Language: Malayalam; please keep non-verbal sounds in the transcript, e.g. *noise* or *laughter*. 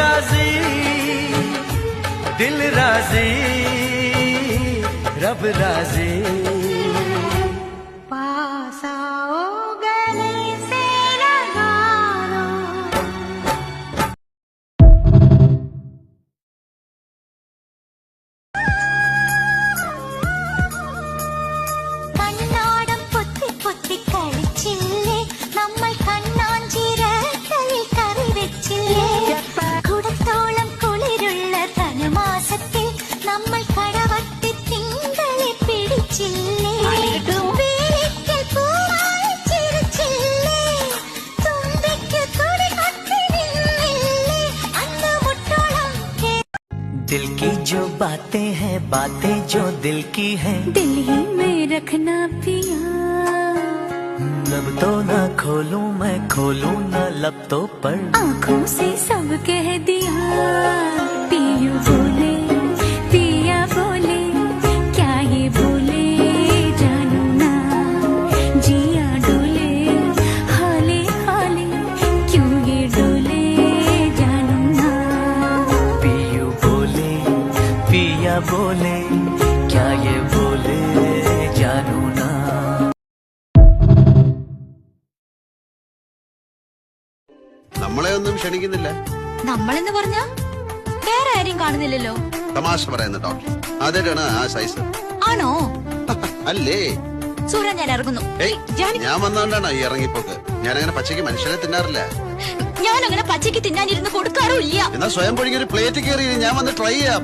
रब राजी दिल राजी रब राजी दिल की जो बातें हैं बातें जो दिल की हैं। दिल ही में रखना पिया। लब तो ना खोलूं मैं खोलूं ना लब तो पर आँखों से सब कह दिया। पिया बोले क्या ये बोले जानू ना നമ്മളെ ഒന്നും ക്ഷണിക്കുന്നില്ല നമ്മളെന്ന് പറഞ്ഞ വേറെ ആരെയും കാണുന്നില്ലല്ലോ തമാശ പറയുന്ന ഡോക്ടർ ആദ്യമായിട്ടാണ് ആ സൈസ് ആണോ *laughs* അല്ലേ സൂര്യ ഞാൻ ഇറങ്ങുന്നു ഏയ് ഞാൻ വന്നോണ്ടാണ് ഈ ഇറങ്ങിപ്പോക്ക് ഞാൻ അങ്ങനെ പച്ചയ്ക്ക് മനുഷ്യനെ തിന്നാറില്ല ഞാൻ അങ്ങനെ പച്ചയ്ക്ക് തിന്നാനിരുന്ന് കൊടുക്കാറുമില്ല എന്നാ സ്വയം പൊഴിഞ്ഞൊരു പ്ലേറ്റ് കയറി ഞാൻ വന്ന് ട്രൈ ചെയ്യാം